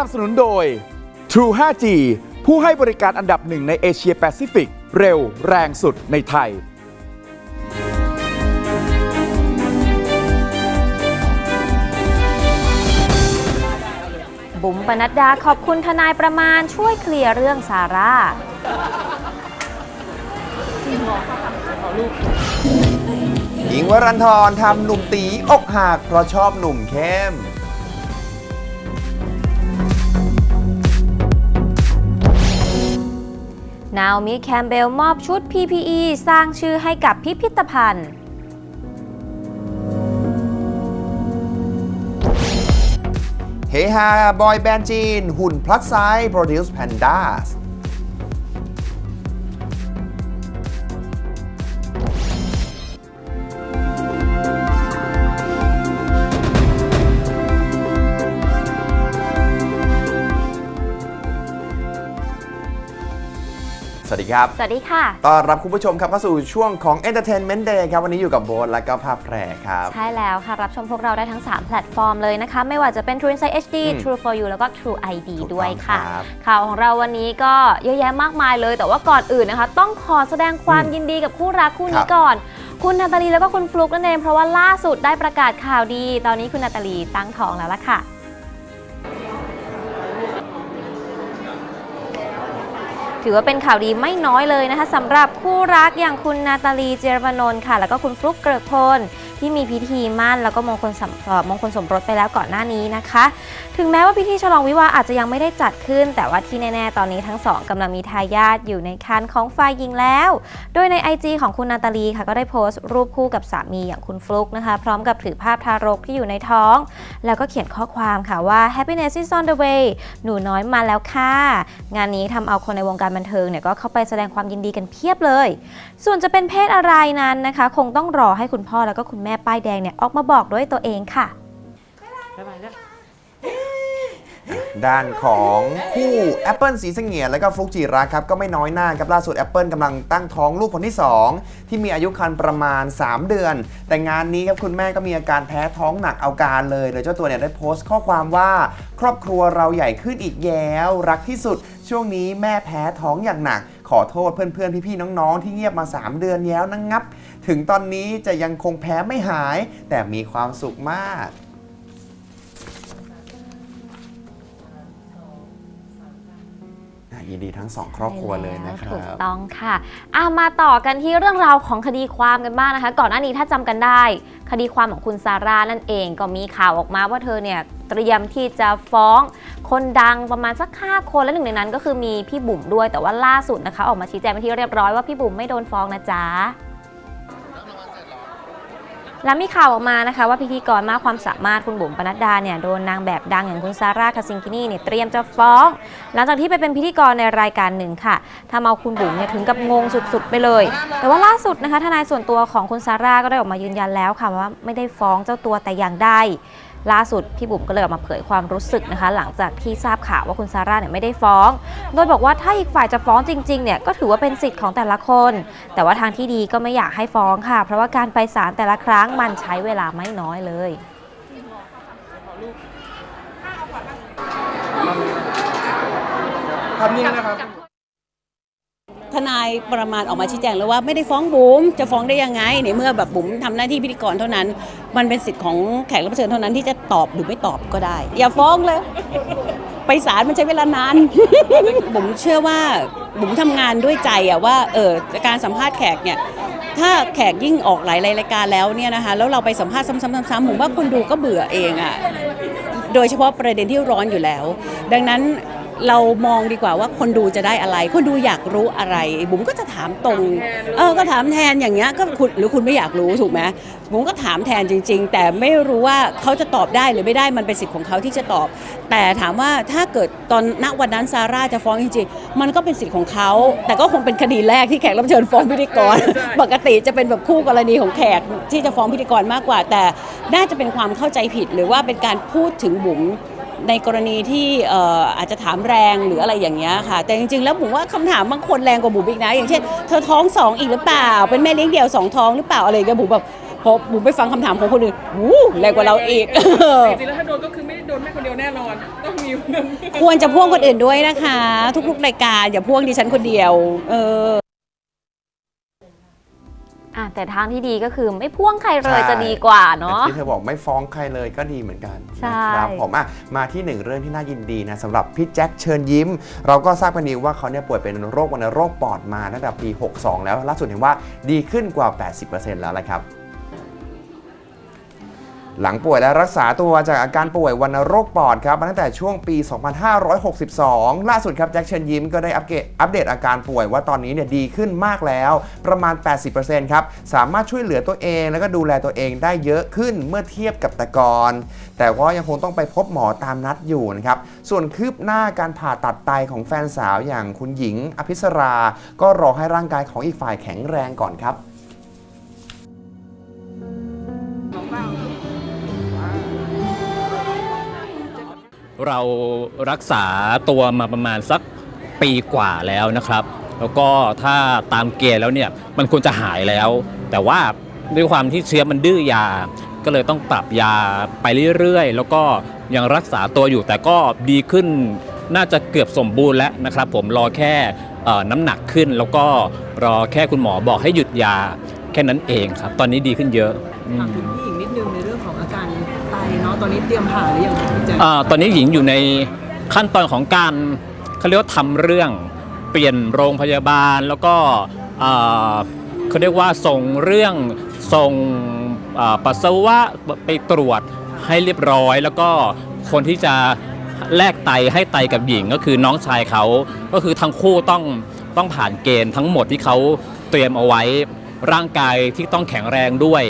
นับสนุนโดย True 5G ผู้ให้บริการอันดับหนึ่งในเอเชียแปซิฟิก เร็วแรงสุดในไทย บุ๋มปนัดดาขอบคุณทนายประมาณช่วยเคลียร์เรื่องซาร่า หญิงวรันทรทำหนุ่มตีอกหักเพราะชอบหนุ่มเข้ม นาวมิแคมเบลมอบชุด PPE สร้างชื่อให้กับพิพิธภัณฑ์ เฮฮาบอยแบนด์จีน หุ่นพลัสไซส์ Produce Pandas ดีครับ สวัสดีค่ะ ต้อนรับคุณผู้ชมครับเข้าสู่ช่วงของ Entertainment Day ครับ วันนี้อยู่กับโบทและก็ภาพแพรครับ ใช่แล้วค่ะ รับชมพวกเราได้ทั้ง 3 แพลตฟอร์มเลยนะคะ ไม่ว่าจะเป็น True Insight HD อืม True for You แล้วก็ True ID ถูกต้องด้วยค่ะ ครับ ข่าวของเราวันนี้ก็เยอะแยะมากมายเลย แต่ว่าก่อนอื่นนะคะ ต้องขอแสดงความอืมยินดีกับคู่รักคู่คนี้รับก่อน คุณนาตาลีแล้วก็คุณฟลุกนั่นเองเพราะว่าล่าสุดได้ประกาศข่าวดี ตอนนี้คุณนาตาลีตั้งท้องแล้วล่ะค่ะ ถือว่าเป็นข่าวดีไม่น้อยเลยนะคะสำหรับคู่รักอย่างคุณนาตาลีเจรวนนท์ค่ะ แล้วก็คุณฟลุ๊กเกริกพลที่มีพิธีมั่นแล้วก็มงคลสมมงคลสมรสไปแล้วก่อนหน้านี้นะคะ ถึงแม้ว่าพิธีฉลองวิวาอาจจะยังไม่ได้จัดขึ้น แต่ว่าที่แน่ๆ ตอนนี้ทั้งสองกำลังมีทายาทอยู่ในคันของฝ่ายหญิงแล้ว โดยใน IG ของคุณนาตาลีค่ะก็ได้โพสต์รูปคู่กับสามีอย่างคุณฟลุ๊กนะคะ พร้อมกับถือภาพทารกที่อยู่ในท้อง แล้วก็เขียนข้อความค่ะว่า happiness is on the way หนูน้อยมาแล้วค่ะงานนี้ทำเอาคนในวงการบันเทิงเนี่ยก็เข้าไปแสดงความยินดีกันเพียบเลย ส่วนจะเป็นเพศอะไรนั้นนะคะ คงต้องรอให้คุณพ่อแล้วก็คุณแม่ป้ายแดงเนี่ยออกมาบอกด้วยตัวเองค่ะ ด้านของคู่ Apple สีเสงี่ยมและก็ฟลุกจิรักครับก็ไม่น้อยหน้าครับล่าสุด Apple กำลังตั้งท้องลูกคนที่ 2 ที่มีอายุครรภ์ประมาณ 3 เดือน แต่งานนี้ครับคุณแม่ก็มีอาการแพ้ท้องหนักเอาการเลยโดยเจ้าตัวเนี่ยได้โพสต์ข้อความว่า ครอบครัวเราใหญ่ขึ้นอีกแล้วรักที่สุด ช่วงนี้แม่แพ้ท้องอย่างหนักขอโทษเพื่อนๆ พี่ๆ น้องๆ ที่เงียบมา 3 เดือนแล้วนะงับ ถึงตอนนี้จะยังคงแพ้ไม่หาย แต่มีความสุขมาก ยินดีทั้งสองครอบครัวเลยนะคถูรักบต้องค่ะอามาต่อกันที่เรื่องราวของคดีความกันบ้างนะคะ ก่อนหน้านี้ถ้าจำกันได้ คดีความของคุณซาร่านั่นเองก็มีข่าวออกมาว่าเธอเนี่ยเตรียมที่จะฟ้องคนดังประมาณสัก5คนและหนึ่งในนั้นก็คือมีพี่บุ๋มด้วยแต่ว่าล่าสุดนะคะ ออกมาชี้แจงไปนที่เรียบร้อยว่าพี่บุ๋มไม่โดนฟ้องนะจ๊ะ และมีข่าวออกมานะคะว่าพิธีกรมากความสามารถคุณบุ๋มปนัดดาเนี่ยโดนนางแบบดังอย่างคุณซาร่าคาซิงกินี่เนี่ยเตรียมจะฟ้อง หลังจากที่ไปเป็นพิธีกรในรายการหนึ่งค่ะทำเอาคุณบุ๋มเนี่ยถึงกับงงสุดๆไปเลย แต่ว่าล่าสุดนะคะทนายส่วนตัวของคุณซาร่าก็ได้ออกมายืนยันแล้วค่ะว่าไม่ได้ฟ้องเจ้าตัวแต่อย่างใด ล่าสุดพี่บุ๋มก็เลยออกมาเผยความรู้สึกนะคะ หลังจากที่ทราบข่าวว่าคุณซาร่าเนี่ยไม่ได้ฟ้อง โดยบอกว่าถ้าอีกฝ่ายจะฟ้องจริงๆเนี่ยก็ถือว่าเป็นสิทธิ์ของแต่ละคน แต่ว่าทางที่ดีก็ไม่อยากให้ฟ้องค่ะ เพราะว่าการไปศาลแต่ละครั้งมันใช้เวลาไม่น้อยเลยทน ทนายประมาณออกมาชี้แจงแล้วว่าไม่ได้ฟ้องบุ๋มจะฟ้องได้ยังไงในเมื่อแบบบุ๋มทำหน้าที่พิธีกรเท่านั้น มันเป็นสิทธิ์ของแขกรับเชิญเท่านั้นที่จะตอบหรือไม่ตอบก็ได้ อย่าฟ้องเลย ไปศาลมันใช้เวลานานบุ๋มเชื่อว่าบุ๋มทำงานด้วยใจอะว่าเออการสัมภาษณ์แขกเนี่ยถ้าแขกยิ่งออกหลายรายการแล้วเนี่ยนะคะแล้วเราไปสัมภาษณ์ซ้ำๆๆๆผมว่าคนดูก็เบื่อเองอะโดยเฉพาะประเด็นที่ร้อนอยู่แล้ว ดังนั้น เรามองดีกว่าว่าคนดูจะได้อะไร คนดูอยากรู้อะไร บุ๋มก็จะถามตรง เออก็ถามแทนอย่างเงี้ยก็คุณหรือคุณไม่อยากรู้ถูกไหมบุ๋มก็ถามแทนจริง ๆ แต่ไม่รู้ว่าเขาจะตอบได้หรือไม่ได้มันเป็นสิทธิ์ของเขาที่จะตอบ แต่ถามว่าถ้าเกิดตอนณวันนั้นซาร่าจะฟ้องจริงๆมันก็เป็นสิทธิ์ของเขาแต่ก็คงเป็นคดีแรกที่แขกรับเชิญฟ้องพิธีกร ปกติจะเป็นแบบคู่กรณีของแขกที่จะฟ้องพิธีกรมากกว่า แต่น่าจะเป็นความเข้าใจผิดหรือว่าเป็นการพูดถึงบุ๋ม ในกรณีที่เอ่ออาจจะถามแรงหรืออะไรอย่างเงี้ยค่ะ แต่จริงๆ แล้วผมว่าคำถามบางคนแรงกว่าบุ๋มอีกนะ อย่างเช่นเธอท้องสองอีกหรือเปล่า เป็นแม่เลี้ยงเดี่ยวสองท้องหรือเปล่าอะไรอย่างเงี้ยบุ๋มแบบพอบุ๋มไปฟังคำถามของคนอื่นวู้แรงกว่าเราอีกจริงๆแล้วถ้าโดนก็คือไม่ได้โดนแม่คนเดียวแน่นอนต้องมีคนหนึ่งควรจะพ่วงคนอื่นด้วยนะคะ ทุกๆรายการอย่าพ่วงดิฉันคนเดียว เออ อะแต่ทางที่ดีก็คือไม่พ่วงใครเลยใช่จะดีกว่าเนาะ แต่ที่เธอบอกไม่ฟ้องใครเลยก็ดีเหมือนกันใช่ นะครับผมอะมาที่หนึ่งเรื่องที่น่ายินดีนะสำหรับพี่แจ็คเชิญยิ้ม เราก็ทราบกันดีว่าเขาเนี่ยป่วยเป็นโรควัณโรคปอดมาตั้งแต่ปี 62 แล้วล่าสุดเห็นว่าดีขึ้นกว่า 80%แล้วแหละครับ หลังป่วยและรักษาตัวจากอาการป่วยวัณโรคปอดครับมาตั้งแต่ช่วงปี 2562 ล่าสุดครับแจ็คเชิญยิ้มก็ได้อัปเดตอัปเดตอาการป่วยว่าตอนนี้เนี่ยดีขึ้นมากแล้ว ประมาณ 80%ครับ สามารถช่วยเหลือตัวเอง แล้วก็ดูแลตัวเองได้เยอะขึ้นเมื่อเทียบกับแต่ก่อน แต่ว่ายังคงต้องไปพบหมอตามนัดอยู่นะครับ ส่วนคืบหน้าการผ่าตัดไตของแฟนสาวอย่างคุณหญิงอภิสรา ก็รอให้ร่างกายของอีกฝ่ายแข็งแรงก่อนครับ เรารักษาตัวมาประมาณสักปีกว่าแล้วนะครับ แล้วก็ถ้าตามเกณฑ์แล้วเนี่ยมันควรจะหายแล้ว แต่ว่าด้วยความที่เชื้อมันดื้อยา ก็เลยต้องปรับยาไปเรื่อยๆ แล้วก็ยังรักษาตัวอยู่แต่ก็ดีขึ้นน่าจะเกือบสมบูรณ์แล้วนะครับ ผมรอแค่น้ำหนักขึ้น แล้วก็รอแค่คุณหมอบอกให้หยุดยาแค่นั้นเองครับ ตอนนี้ดีขึ้นเยอะอืมถามถึงพี่หญิง ตอนนี้เตรียมผ่าหรือยังคะพี่แจ๊คอ่าตอนนี้หญิงอยู่ในขั้นตอนของการเขาเรียกว่าทำเรื่องเปลี่ยนโรงพยาบาลแล้วก็อ่าเขาเรียกว่าส่งเรื่องส่งอ่าปัสสาวะไปตรวจให้เรียบร้อย แล้วก็คนที่จะแลกไตให้ไตกับหญิงก็คือน้องชายเขาก็คือทั้งคู่ต้องต้องผ่านเกณฑ์ทั้งหมดที่เขาเตรียมเอาไว้ร่างกายที่ต้องแข็งแรงด้วย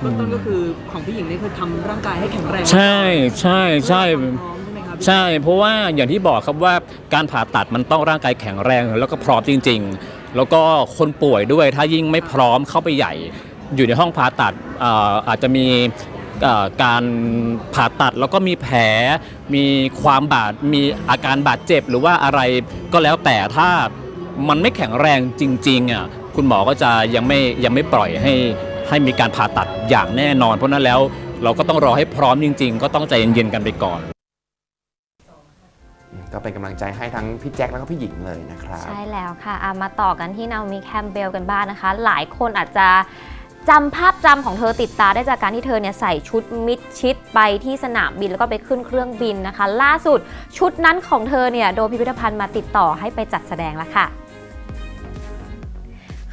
เบื้องต้นก็คือของพี่หญิงนี่คือทำร่างกายให้แข็งแรงใช่ใช่ใช่พร้อมใช่ไหมครับใช่ เพราะว่าอย่างที่บอกครับว่าการผ่าตัดมันต้องร่างกายแข็งแรง แล้วก็พร้อมจริง ๆ แล้วก็คนป่วยด้วยถ้ายิ่งไม่พร้อมเข้าไปใหญ่ อยู่ในห้องผ่าตัดเอ่ออาจจะมีเอ่อการผ่าตัดแล้วก็มีแผล มีความบาดมีอาการบาดเจ็บหรือว่าอะไรก็แล้วแต่ถ้ามันไม่แข็งแรงจริงๆอะคุณหมอก็จะยังไม่ยังไม่ปล่อยให้ ให้มีการผ่าตัดอย่างแน่นอน เพราะฉะนั้นแล้วเราก็ต้องรอให้พร้อมจริง ๆ ก็ต้องใจเย็นๆกันไปก่อน ก็เป็นกำลังใจให้ทั้งพี่แจ็คแล้วก็พี่หญิงเลยนะครับ ใช่แล้วค่ะอะมาต่อกันที่นาโอมิแคมเบลกันบ้างนะคะ หลายคนอาจจะจำภาพจำของเธอติดตาได้จากการที่เธอเนี่ยใส่ชุดมิดชิดไปที่สนามบินแล้วก็ไปขึ้นเครื่องบินนะคะ ล่าสุดชุดนั้นของเธอเนี่ยโดนพิพิธภัณฑ์มาติดต่อให้ไปจัดแสดงแล้วค่ะ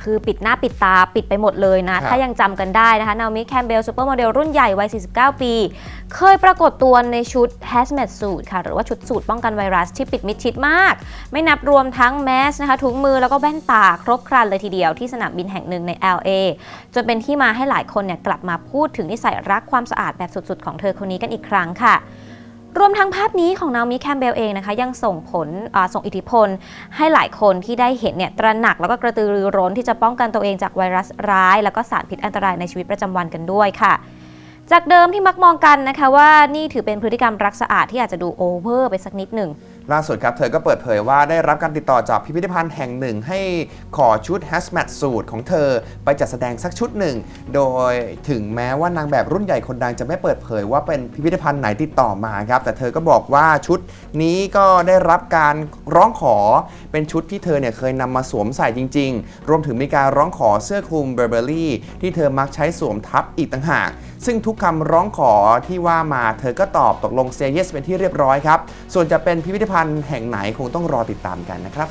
คือปิดหน้าปิดตาปิดไปหมดเลยนะครับถ้ายังจำกันได้นะคะนาโอมิแคมเบลซูเปอร์โมเดลรุ่นใหญ่วัย 49 ปี เคยปรากฏตัวในชุด hazmat suit ค่ะ หรือว่าชุดสูตรป้องกันไวรัสที่ปิดมิดชิดมาก ไม่นับรวมทั้งแมสนะคะถุงมือแล้วก็แว่นตาครบครันเลยทีเดียวที่สนามบินแห่งหนึ่งใน LA จนเป็นที่มาให้หลายคนเนี่ยกลับมาพูดถึงนิสัยรักความสะอาดแบบสุดๆ ของเธอคนนี้กันอีกครั้งค่ะ รวมทั้งภาพนี้ของนาวมิแคมเบลเองนะคะ ยังส่งผลส่งอิทธิพล ให้หลายคนที่ได้เห็นเนี่ยตระหนักแล้วก็กระตือรือร้นที่จะป้องกันตัวเองจากไวรัสร้าย แล้วก็สารพิษอันตรายในชีวิตประจำวันกันด้วยค่ะ จากเดิมที่มักมองกันนะคะว่านี่ถือเป็นพฤติกรรมรักสะอาดที่อาจจะดูโอเวอร์ไปสักนิดหนึ่ง ล่าสุดครับ เธอก็เปิดเผยว่าได้รับการติดต่อจากพิพิธภัณฑ์แห่งหนึ่ง ให้ขอชุด hazmat suit ของเธอไปจัดแสดงสักชุดหนึ่ง โดยถึงแม้ว่านางแบบรุ่นใหญ่คนดังจะไม่เปิดเผยว่าเป็นพิพิธภัณฑ์ไหนติดต่อมาครับ แต่เธอก็บอกว่าชุดนี้ก็ได้รับการร้องขอเป็นชุดที่เธอเนี่ยเคยนำมาสวมใส่จริง ๆ รวมถึงมีการร้องขอเสื้อคลุมเบอร์เบอรี่ที่เธอมักใช้สวมทับอีกต่างหาก ซึ่งทุกคำร้องขอที่ว่ามาเธอก็ตอบตกลงเซเยสเป็นที่เรียบร้อยครับ ส่วนจะเป็นพิพิธภัณฑ์แห่งไหนคงต้องรอติดตามกันนะครับ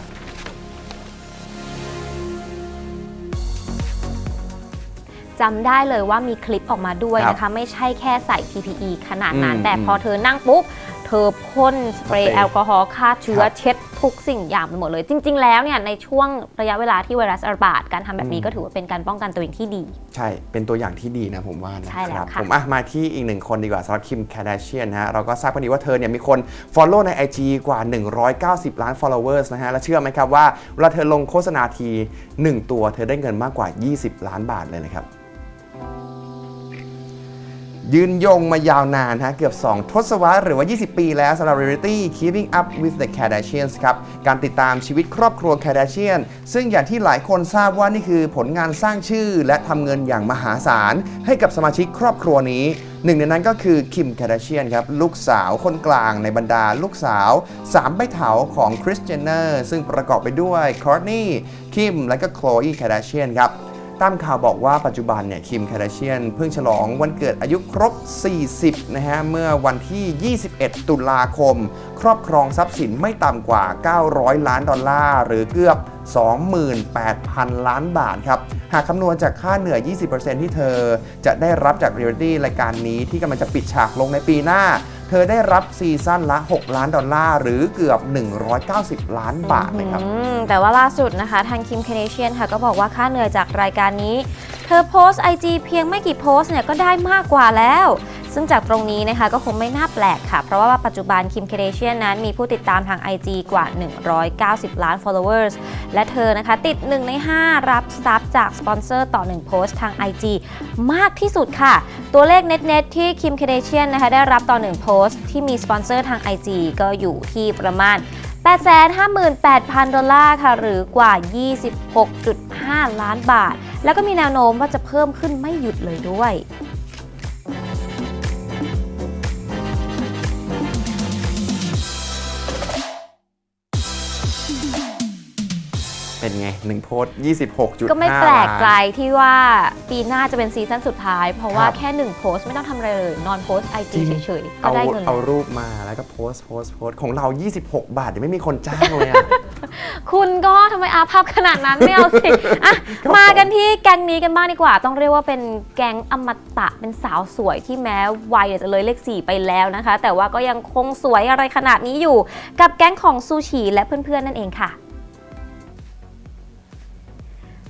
จำได้เลยว่ามีคลิปออกมาด้วยครับนะคะ ไม่ใช่แค่ใส่ PPE ขนาดนั้นอืมแต่พอเธอนั่งปุ๊บ เธอพ่นสเปรสเปรย์ย์แอลกอฮอล์ฆ่าเชื้อครับเช็ดทุกสิ่งอย่างไปหมดเลย จริง ๆ แล้วเนี่ยในช่วงระยะเวลาที่ไวรัสระบาดการทำแบบนี้อืมก็ถือว่าเป็นการป้องกันตัวเองที่ดี ใช่เป็นตัวอย่างที่ดีนะผมว่านะใช่คแล้วรับค่ะผมอะมาที่อีกหนึ่งคนดีกว่าสำหรับคิมแคดเชียนนะฮะเราก็ทราบกันดีว่าเธอเนี่ยมีคน Follow ใน IG กว่า 190 ล้าน followers นะฮะ และเชื่อไหมครับว่าเวลาเธอลงโฆษณาที 1 ตัวเธอได้เงินมากกว่า 20 ล้านบาทเลยนะครับ ยืนยงมายาวนานฮะเกือบ 2 ทศวรรษหรือว่า 20 ปีแล้วสำหรับ Reality Keeping Up with the Kardashians ครับ การติดตามชีวิตครอบครัว Kardashian ซึ่งอย่างที่หลายคนทราบว่านี่คือผลงานสร้างชื่อ และทำเงินอย่างมหาศาล ให้กับสมาชิกครอบครัวนี้ หนึ่งในนั้นก็คือคิมคาร์ดาเชียนครับ ลูกสาวคนกลางในบรรดาลูกสาว3ใบเถาของคริสเจเนอร์ซึ่งประกอบไปด้วยคอร์ n นีคิมและก็โคลอีคาร์ดาเชียนครับ ตามข่าวบอกว่าปัจจุบันเนี่ยคิมคาร์ดาเชียนเพิ่งฉลองวันเกิดอายุครบ 40 นะฮะ เมื่อวันที่ 21 ตุลาคม ครอบครองทรัพย์สินไม่ต่ำกว่า 900 ล้านดอลลาร์ หรือเกือบ 28,000 ล้านบาทครับ หากคำนวณจากค่าเหนื่อย 20%ที่เธอ จะได้รับจากเรียลิตี้รายการนี้ที่กำลังจะปิดฉากลงในปีหน้า เธอได้รับซีซั่นละ 6 ล้านดอลลาร์ หรือเกือบ 190 ล้านบาทเลยครับแต่ว่าล่าสุดนะคะ ทางคิมคเนเชียนค่ะก็บอกว่าค่าเหนื่อยจากรายการนี้ เธอโพสต์ IG เพียงไม่กี่โพสต์เนี่ยก็ได้มากกว่าแล้ว ซึ่งจากตรงนี้นะคะก็คงไม่น่าแปลกค่ะ เพราะว่าปัจจุบันคิมเคเนเชียนนั้นมีผู้ติดตามทาง IG กว่า 190 ล้าน followers และเธอนะคะติด 1 ใน 5 รับซับจากสปอนเซอร์ต่อ 1 โพสต์ทาง IG มากที่สุดค่ะ ตัวเลขเน็ตๆที่คิมเคเนเชียนนะคะได้รับต่อ 1 โพสต์ที่มีสปอนเซอร์ทาง IG ก็อยู่ที่ประมาณ858,000 ดอลลาร์ค่ะ หรือกว่า 26.5 ล้านบาท แล้วก็มีแนวโน้มว่าจะเพิ่มขึ้นไม่หยุดเลยด้วย เป็นไง1โพสต์26.5ก็ไม่แปลกใจล้านที่ว่าปีหน้าจะเป็นซีซั่นสุดท้าย เพราะว่าครับแค่1โพสต์ไม่ต้องทำอะไรเลย นอนโพสไอจีเฉยๆ ก็เอาได้เงินเอาแล้วรูปมาแล้วก็โพสต์โพสต์โพสต์ของเรา 26 บาทยังไม่มีคนจ้างเลยอะ คุณก็ทำไมอาภัพขนาดนั้นไม่เอาสิอะครับมากันที่แก๊งนี้กันบ้างดีกว่า ต้องเรียกว่าเป็นแก๊งอมตะเป็นสาวสวยที่แม้วัยจะเลยเลข4ไปแล้วนะคะ แต่ว่าก็ยังคงสวยอะไรขนาดนี้อยู่ กับแก๊งของซูชิและเพื่อนๆนั่นเองค่ะ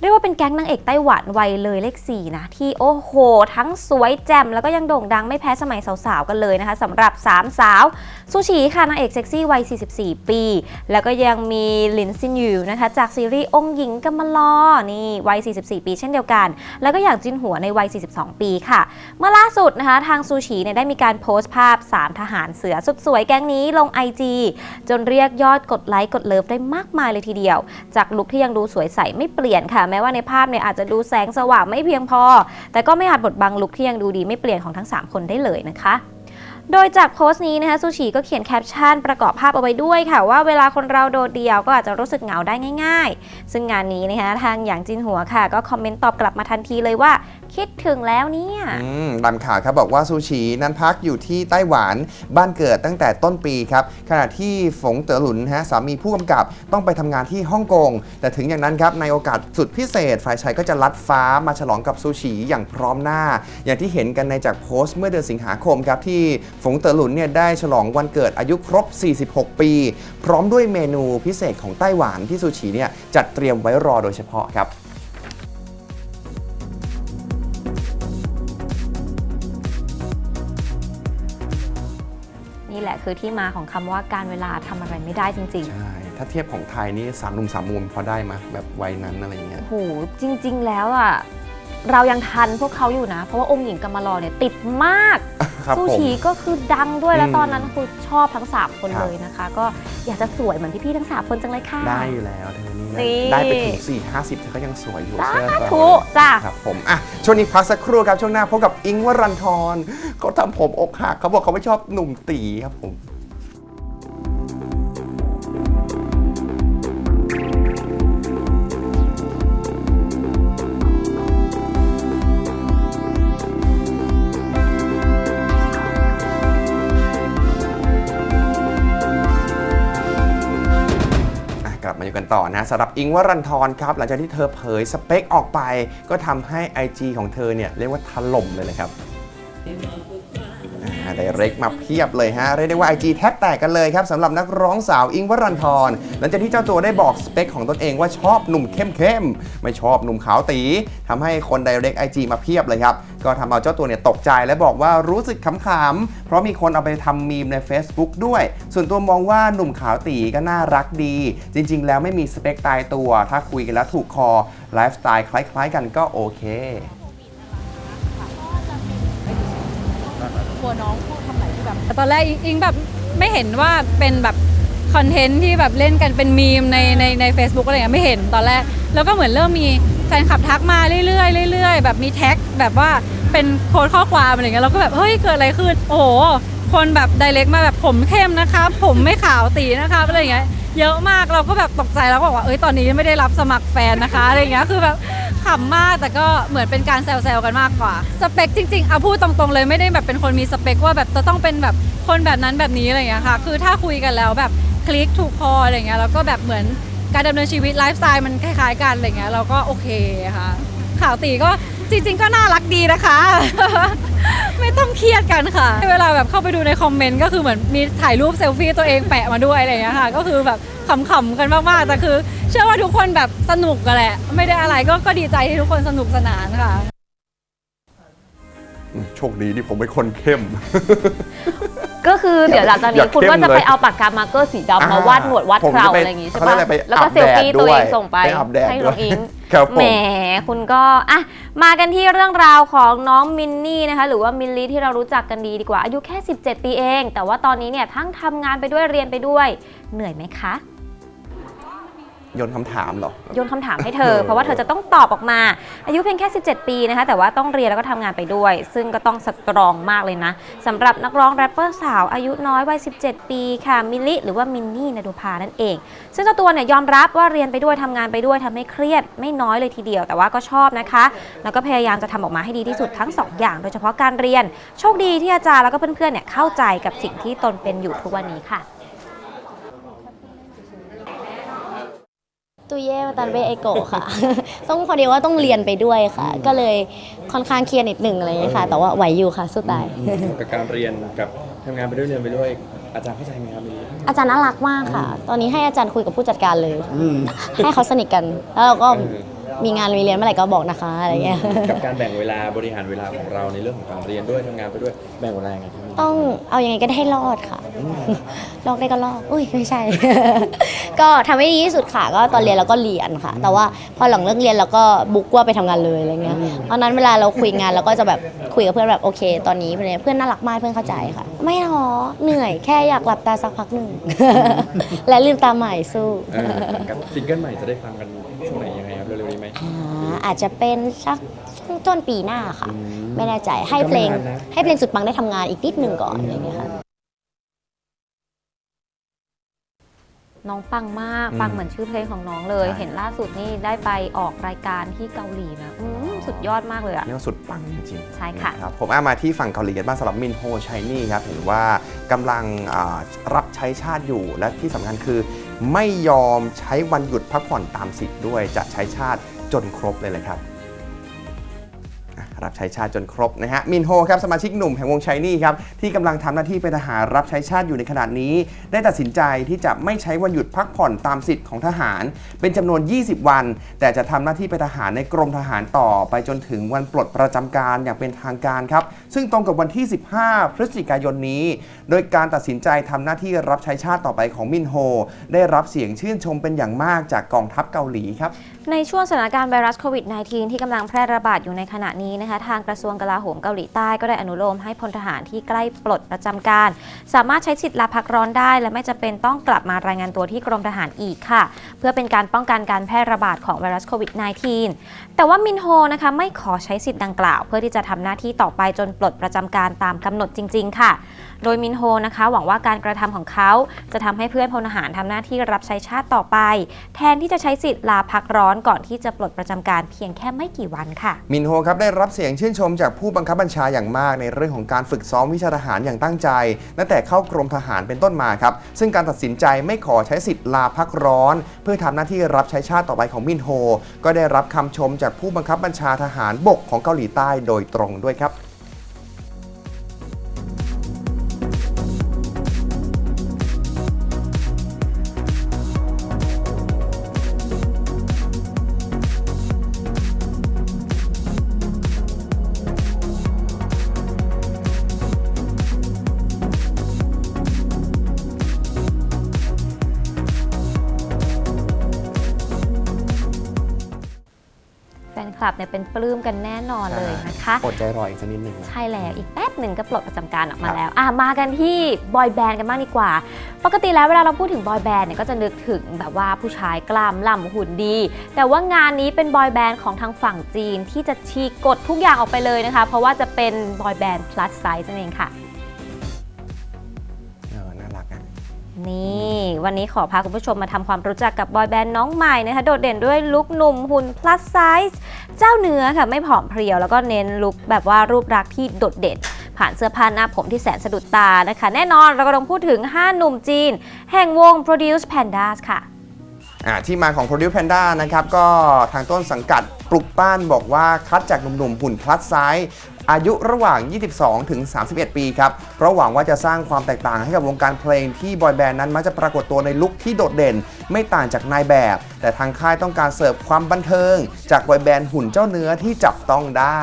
เรียกว่าเป็นแก๊งนางเอกไต้หวันวัยเลยเลข4นะ ที่โอ้โห ทั้งสวยแจ่มแล้วก็ยังโด่งดังไม่แพ้สมัยสาวๆ กันเลยนะคะสำหรับ 3 สาวซูชิค่ะนางเอกเซ็กซี่วัย 44 ปี แล้วก็ยังมีลินซินยูนะคะ จากซีรีส์องค์หญิงกำมะลอนี่วัย 44 ปีเช่นเดียวกัน แล้วก็อย่างจินหัวในวัย 42 ปีค่ะ เมื่อล่าสุดนะคะทางซูชิเนี่ยได้มีการโพสต์ภาพ 3 ทหารเสือสุดสวยแก๊งนี้ลง IG จนเรียกยอดกดไลค์กดเลิฟได้มากมายเลยทีเดียว จากลุคที่ยังดูสวยใสไม่เปลี่ยนค่ะแม้ว่าในภาพเนี่ยอาจจะดูแสงสว่างไม่เพียงพอ แต่ก็ไม่อาจบดบังลุคที่ยังดูดีไม่เปลี่ยนของทั้ง 3 คนได้เลยนะคะโดยจากโพสต์นี้นะคะซูชิก็เขียนแคปชั่นประกอบภาพเอาไว้ด้วยค่ะว่าเวลาคนเราโดดเดี่ยวก็อาจจะรู้สึกเหงาได้ง่าย ๆ ซึ่งงานนี้นะคะทางอย่างจินหัวค่ะ ก็คอมเมนต์ตอบกลับมาทันทีเลยว่า คิดถึงแล้วเนี่ย อืมตามข่าวครับบอกว่าซูชินั้นพักอยู่ที่ไต้หวันบ้านเกิดตั้งแต่ต้นปีครับ ขณะที่ฝงเต๋อหลุนฮะสามีผู้กำกับต้องไปทำงานที่ฮ่องกง แต่ถึงอย่างนั้นครับในโอกาสสุดพิเศษ ฝ่ายชายก็จะลัดฟ้ามาฉลองกับซูชิอย่างพร้อมหน้า อย่างที่เห็นกันในจากโพสต์เมื่อเดือนสิงหาคมครับที่ฝงเต๋อหลุนเนี่ยได้ฉลองวันเกิดอายุครบ 46 ปี พร้อมด้วยเมนูพิเศษของไต้หวันที่ซูชิเนี่ยจัดเตรียมไว้รอโดยเฉพาะครับ นี่แหละคือที่มาของคำว่าการเวลาทำอะไรไม่ได้จริงๆใช่ถ้าเทียบของไทยนี่สามหนุ่มสามมุมพอได้ไหมแบบวัยนั้นอะไรเงี้ยโอ้โหจริง ๆ แล้วอะเรายังทันพวกเขาอยู่นะ เพราะว่าองค์หญิงกำมะลอเนี่ยติดมาก ครับซูผม ชิก็คือดังด้วยแล้วอืมตอนนั้นคือชอบทั้ง 3 คนครับเลยนะคะ ก็อยากจะสวยเหมือนพี่ๆทั้ง 3 คนจังเลยค่ะ ได้อยู่แล้วเธอนี่นะนี่ ได้ไปถึง 4 50 เธอก็ยังสวยอยู่สาเชื่อเราธุจ้ะ ครับผมอะช่วงนี้พักสักครู่ครับ ช่วงหน้าพบกับอิงค์วรันทรเขาทำผมอกหักเขาบอกเขาไม่ชอบหนุ่มตีครับผม ต่อนะสำหรับอิงวรันทรครับหลังจากที่เธอเผยสเปคออกไป ก็ทำให้ IG ของเธอเนี่ยเรียกว่าถล่มเลยนะครับ ไดเรกมาเพียบเลยฮะ เรียกได้ว่า IG แทบแตกกันเลยครับสำหรับนักร้องสาวอิงวรันทรหลังจากที่เจ้าตัวได้บอกสเปคของตนเองว่าชอบหนุ่มเข้มๆ ไม่ชอบหนุ่มขาวตีทำให้คนไดเรกไอจีมาเพียบเลยครับ ก็ทำเอาเจ้าตัวเนี่ยตกใจและบอกว่ารู้สึกขำๆ เพราะมีคนเอาไปทำมีมใน Facebook ด้วย ส่วนตัวมองว่าหนุ่มขาวตีก็น่ารักดี จริง ๆ แล้วไม่มีสเปคตายตัว ถ้าคุยกันแล้วถูกคอไลฟ์สไตล์คล้าย ๆ กันก็โอเค ตอนแรกอิงอิงแบบไม่เห็นว่าเป็นแบบคอนเทนต์ที่แบบเล่นกันเป็นมีมในในใน Facebook อะไรเงี้ยไม่เห็นตอนแรก แล้วก็เหมือนเริ่มมีแฟนคลับทักมาเรื่อยๆเรื่อยๆ แบบมีแท็กแบบว่าเป็นโพสต์ข้อความอะไรเงี้ยเราก็แบบเฮ้ยเกิดอะไรขึ้นโอ้โหคนแบบไดเรกมาแบบผมเข้มนะครับ ผมไม่ขาวตีนะครับอะไรเงี้ยเยอะมากเราก็แบบตกใจแล้วก็บอกว่าเอ้ยตอนนี้ไม่ได้รับสมัครแฟนนะคะอะไรเงี้ยคือแบบ ขำมากแต่ก็เหมือนเป็นการแซวๆกันมากกว่า สเปคจริงๆเอาพูดตรงๆเลยไม่ได้แบบเป็นคนมีสเปคว่าแบบจะต้องเป็นแบบคนแบบนั้นแบบนี้อะไรอย่างเงี้ยค่ะ คือถ้าคุยกันแล้วแบบคลิกถูกคออะไรเงี้ยแล้วก็แบบเหมือนการดำเนินชีวิตไลฟ์สไตล์มันคล้ายๆกันอะไรเงี้ยเราก็โอเคค่ะ ข่าวตีก็จริง ๆ ก็น่ารักดีนะคะ ไม่ต้องเครียดกันค่ะ เวลาแบบเข้าไปดูในคอมเมนต์ก็คือเหมือนมีถ่ายรูปเซลฟี่ตัวเองแปะมาด้วยอะไรเงี้ยค่ะ ก็คือแบบขำๆกันมากๆแต่คือ เชื่อว่าทุกคนแบบสนุกกันแหละ ไม่ได้อะไรก็ก็ดีใจที่ทุกคนสนุกสนานค่ะอืมโชคดีที่ผมเป็นคนเข้ม ก็คือเดี๋ยวหลังจากอนี้ยากคุณก็จะเข้มเลย ไปเอาปากกามาร์กเกอร์สีดำมาวาดหนวดวาดผมเคราจะไปอะไรอย่างงี้ใช่เขาเรียปะกอะไรไปแล้วก็อาบเซลฟี่แดดตัวเองด้วยส่งไปไปอาบแดดให้ด้น้วอยงอิง ครับผมแหมคุณก็อะมากันที่เรื่องราวของน้องมินนี่นะคะ หรือว่ามิลลี่ที่เรารู้จักกันดีดีกว่า อายุแค่ 17 ปีเอง แต่ว่าตอนนี้เนี่ยทั้งทำงานไปด้วยเรียนไปด้วยเหนื่อยไหมคะ โยนคำถามเหรอ โยนคำถามให้เธอ เพราะว่าเธอจะต้องตอบออกมา อายุเพียงแค่ 17 ปีนะคะ แต่ว่าต้องเรียนแล้วก็ทำงานไปด้วย ซึ่งก็ต้องสตรองมากเลยนะสำหรับนักร้องแรปเปอร์สาวอายุน้อยวัย 17 ปีค่ะ มิลลิหรือว่ามินนี่นาดูพานั่นเอง ซึ่งเจ้าตัวเนี่ยยอมรับว่าเรียนไปด้วยทำงานไปด้วยทำให้เครียดไม่น้อยเลยทีเดียว แต่ว่าก็ชอบนะคะ แล้วก็พยายามจะทำออกมาให้ดีที่สุดทั้งสองอย่าง โดยเฉพาะการเรียน โชคดีที่อาจารย์แล้วก็เพื่อนๆเนี่ยเข้าใจกับสิ่งที่ตนเป็นอยู่ทุกวันนี้ค่ะ ตุเย่มาตันเบไอโกะค่ะ ต้องพอดีว่าต้องเรียนไปด้วยค่ะ ก็เลยค่อนข้างเครียดนิดหนึ่งอะไรอย่างเงี้ยค่ะ แต่ว่าไหวอยู่ค่ะสู้ตาย กับการเรียนกับทำงานไปด้วยเรียนไปด้วยอาจารย์เข้าใจไหมครับมีอาจารย์น่ารักมากค่ะ ตอนนี้ให้อาจารย์คุยกับผู้จัดการเลย ให้เขาสนิทกัน แล้วเราก็ มีงานมีเรียนเมื่อไหร่ก็บอกนะคะอะไรเงี้ย กับการแบ่งเวลาบริหารเวลาของเราในเรื่องของการเรียนด้วยทำงานไปด้วยแบ่งเวลายังไงครับมิลลี่ต้องเอายังไงก็ได้ให้รอดค่ะ ลอกได้ก็ลอก อุ้ยไม่ใช่ ก็ทำให้ดีที่สุดค่ะ ก็ตอนเรียนเราก็เรียนค่ะ แต่ว่าพอหลังเลิกเรียนเราก็บุ๊กว่าไปทำงานเลยอะไรเงี้ย เพราะนั้นเวลาเราคุยงานเราก็จะแบบคุยกับเพื่อนแบบโอเค ตอนนี้เพื่อนน่ารักมากเพื่อนเข้าใจค่ะ ไม่ท้อเหนื่อยแค่อยากหลับตาสักพักหนึ่ง และลืมตาใหม่สู้ เออกับซิงเกิลใหม่จะได้ฟังกันช่วงไหนยังไง อ่าอาจจะเป็นสักช่วงต้นปีหน้าค่ะ ไม่แน่ใจให้เพลงก็ไม่นานนะให้เพลงสุดปังได้ทำงานอีกนิดหนึ่งก่อนอะไรเงี้ยค่ะ น้องปังมากอืมปังเหมือนชื่อเพลงของน้องเลย ใช่ เห็นล่าสุดนี่ได้ไปออกรายการที่เกาหลีนะอืมสุดยอดมากเลยอะนี่ว่าสุดปังจริงๆใช่ค่ะ นรับผมเอามาที่ฝั่งเกาหลีกันบ้างสำหรับมินโฮชัยนี่ครับเห็นว่ากำลังอ่ารับใช้ชาติอยู่และที่สำคัญคือ ไม่ยอมใช้วันหยุดพักผ่อนตามสิทธิ์ด้วยจะใช้ชาติ จนครบเลยเลยครับรับใช้ชาติจนครบนะฮะมินโฮครับสมาชิกหนุ่มแห่งวงชัยนี่ครับที่กำลังทำหน้าที่เป็นทหารรับใช้ชาติอยู่ในขณะนี้ ได้ตัดสินใจที่จะไม่ใช้วันหยุดพักผ่อนตามสิทธิ์ของทหาร เป็นจำนวน 20 วัน แต่จะทำหน้าที่เป็นทหารในกรมทหารต่อ ไปจนถึงวันปลดประจำการอย่างเป็นทางการครับซึ่งตรงกับวันที่ 15 พฤศจิกายนนี้ โดยการตัดสินใจทำหน้าที่รับใช้ชาติต่อไปของมินโฮได้รับเสียงชื่นชมเป็นอย่างมากจากกองทัพเกาหลีครับในช่วงสถานการณ์ไวรัสโควิด -19 ที่กำลังแพร่ระบาดอยู่ในขณะนี้นะคะ ทางกระทรวงกลาโหมเกาหลีใต้ก็ได้อนุโลมให้พลทหารที่ใกล้ปลดประจำการ สามารถใช้สิทธิ์ลาพักร้อนได้ และไม่จำเป็นต้องกลับมารายงานตัวที่กรมทหารอีกค่ะ เพื่อเป็นการป้องกันการแพร่ระบาดของไวรัสโควิด -19 แต่ว่ามินโฮนะคะไม่ขอใช้สิทธิ์ดังกล่าว เพื่อที่จะทำหน้าที่ต่อไปจนปลดประจำการตามกำหนดจริง ๆ ค่ะ โดยมินโฮนะคะหวังว่าการกระทำของเขาจะทำให้เพื่อนพลทหารทำหน้าที่รับใช้ชาติต่อไป แทนที่จะใช้สิทธิ์ลาพักร้อนก่อนที่จะปลดประจำการเพียงแค่ไม่กี่วันค่ะ มินโฮครับได้รับเสียงชื่นชมจากผู้บังคับบัญชาอย่างมากในเรื่องของการฝึกซ้อมวิชาทหารอย่างตั้งใจตั้งแต่เข้ากรมทหารเป็นต้นมาครับซึ่งการตัดสินใจไม่ขอใช้สิทธิ์ลาพักร้อน เพื่อทำหน้าที่รับใช้ชาติต่อไปของมินโฮ ก็ได้รับคำชมจากผู้บังคับบัญชาทหารบกของเกาหลีใต้โดยตรงด้วยครับ คลับเนี่ยเป็นปลื้มกันแน่นอนเลยนะคะอดใจรออีกสักนิดหนึ่งนะใช่แล้วอีกแป๊บหนึ่งก็ปลดประจำการออกมาครับแล้วอะมากันที่บอยแบนด์กันบ้างดีกว่า ปกติแล้วเวลาเราพูดถึงบอยแบนด์เนี่ยก็จะนึกถึงแบบว่าผู้ชายกล้ามล่ำหุ่นดี แต่ว่างานนี้เป็นบอยแบนด์ของทางฝั่งจีนที่จะฉีกกฎทุกอย่างออกไปเลยนะคะ เพราะว่าจะเป็นบอยแบนด์ plus size นั่นเองค่ะ นี่วันนี้ขอพาคุณผู้ชมมาทำความรู้จักกับบอยแบนด์น้องใหม่นะคะโดดเด่นด้วยลุคหนุ่มหุ่น plus size เจ้าเนื้อค่ะไม่ผอมเพรียว แล้วก็เน้นลุคแบบว่ารูปลักษ์ที่โดดเด่น ผ่านเสื้อผ้าหน้าผมที่แสนสะดุดตานะคะ แน่นอนเราก็ต้องพูดถึง 5 หนุ่มจีน แห่งวง Produce Pandas ค่ะอ่าที่มาของ Produce Panda นะครับก็ทางต้นสังกัดปลุกป้านบอกว่าคัดจากหนุ่มๆหุ่นพลัสไซส์ อายุระหว่าง 22 ถึง 31 ปีครับ เพราะหวังว่าจะสร้างความแตกต่างให้กับวงการเพลงที่บอยแบนด์นั้นมักจะปรากฏตัวในลุคที่โดดเด่น ไม่ต่างจากนายแบบ แต่ทางค่ายต้องการเสิร์ฟความบันเทิง จากบอยแบนด์หุ่นเจ้าเนื้อที่จับต้องได้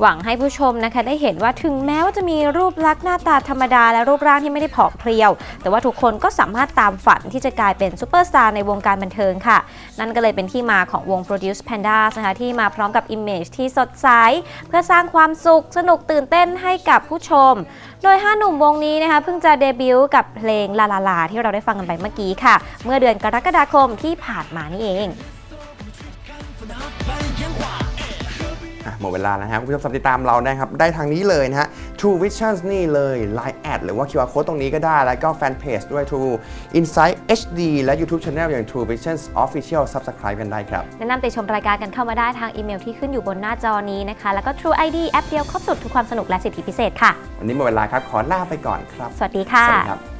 หวังให้ผู้ชมนะคะได้เห็นว่าถึงแม้ว่าจะมีรูปลักษณ์หน้าตาธรรมดา และรูปร่างที่ไม่ได้ผอมเพรียว แต่ว่าทุกคนก็สามารถตามฝันที่จะกลายเป็นซูเปอร์สตาร์ในวงการบันเทิงค่ะ นั่นก็เลยเป็นที่มาของวง Produce Pandas นะคะที่มาพร้อมกับ Image ที่สดใส เพื่อสร้างความสุขสนุกตื่นเต้นให้กับผู้ชม โดย 5 หนุ่มวงนี้นะคะเพิ่งจะเดบิวต์กับเพลงลาลาลาที่เราได้ฟังกันไปเมื่อกี้ค่ะ เมื่อเดือนกรกฎาคมที่ผ่านมานี่เอง หมดเวลาแล้วนะครับคุณผู้ชมสามารถติดตามเรานะครับได้ทางนี้เลยนะฮะ True Visions นี่เลย Line แอดหรือว่า QR Code ตรงนี้ก็ได้ แล้วก็แฟนเพจด้วย True Insight HD และ YouTube Channel อย่าง True Visions Official Subscribe กันได้ครับแนะนำติชมรายการกันเข้ามาได้ทางอีเมลที่ขึ้นอยู่บนหน้าจอนี้นะคะ แล้วก็ True ID แอปเดียวครบสุดทุกความสนุกและสิทธิพิเศษค่ะ วันนี้หมดเวลาครับ ขอลาไปก่อนครับ สวัสดีค่ะ สวัสดีครับ